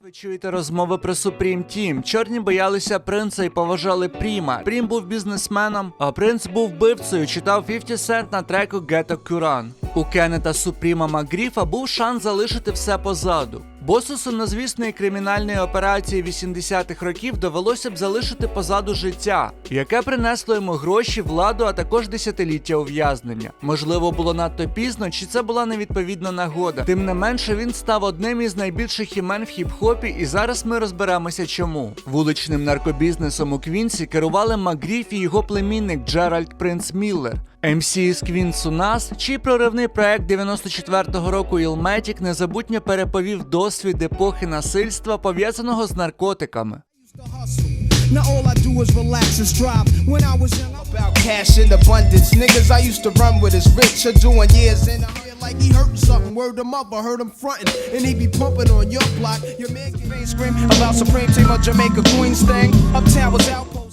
Ви чуєте розмови про Supreme Team. Чорні боялися принца і поважали Пріма. Прім був бізнесменом, а принц був вбивцею. Читав 50 Cent на треку Ghetto Кюран. У Кеннета Супріма Макгріфа був шанс залишити все позаду. Босу сумнозвісної кримінальної операції 80-х років довелося б залишити позаду життя, яке принесло йому гроші, владу, а також десятиліття ув'язнення. Можливо, було надто пізно, чи це була невідповідна нагода. Тим не менше, він став одним із найбільших імен в хіп-хопі, і зараз ми розберемося, чому вуличним наркобізнесом у Квінсі керували Макгріф і його племінник Джеральд Принц Міллер. MC із Квінсу Нас, чий проривний проект 94-го року Ілметік незабутньо переповів досвід епохи насильства, пов'язаного з наркотиками. to hustle. Now all I do is relax and strive. When I was young, I About cash in abundance. Niggas I used to run with is rich or doing years in a feel like he hurting something. Word him up, I heard him fronting. And he be pumping on your block. Your man can Fiend scream about Supreme Team of Jamaica Queens thing. Uptown was outpost.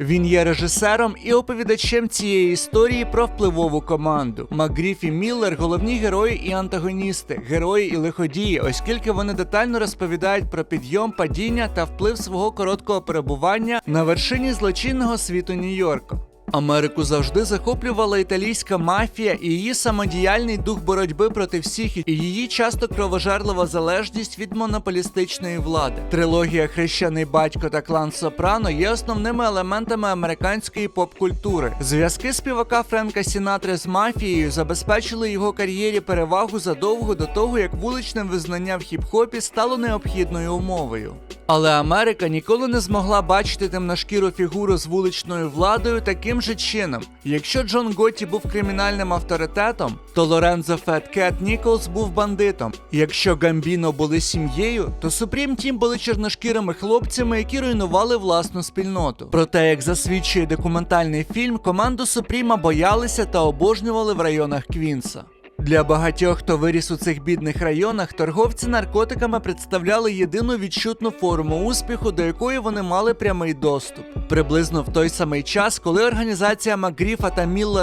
Він є режисером і оповідачем цієї історії про впливову команду. Макгріф і Міллер головні герої і антагоністи, герої і лиходії, оскільки вони детально розповідають про підйом, падіння та вплив свого короткого перебування на вершині злочинного світу Нью-Йорка. Америку завжди захоплювала італійська мафія і її самодіяльний дух боротьби проти всіх, і її часто кровожерлива залежність від монополістичної влади. Трилогія Хрещений батько та клан Сопрано є основними елементами американської поп-культури. Зв'язки співака Френка Сінатри з мафією забезпечили його кар'єрі перевагу задовго до того, як вуличне визнання в хіп-хопі стало необхідною умовою. Але Америка ніколи не змогла бачити темношкіру фігуру з вуличною владою таким же чином. Якщо Джон Готі був кримінальним авторитетом, то Лорензо Фет Кет Ніколс був бандитом. Якщо Гамбіно були сім'єю, то Супрім Тім були чорношкірими хлопцями, які руйнували власну спільноту. Проте, як засвідчує документальний фільм, команду Супріма боялися та обожнювали в районах Квінса. Для багатьох, хто виріс у цих бідних районах, торговці наркотиками представляли єдину відчутну форму успіху, до якої вони мали прямий доступ. Приблизно в той самий час, коли організація Макгріфа та Міллера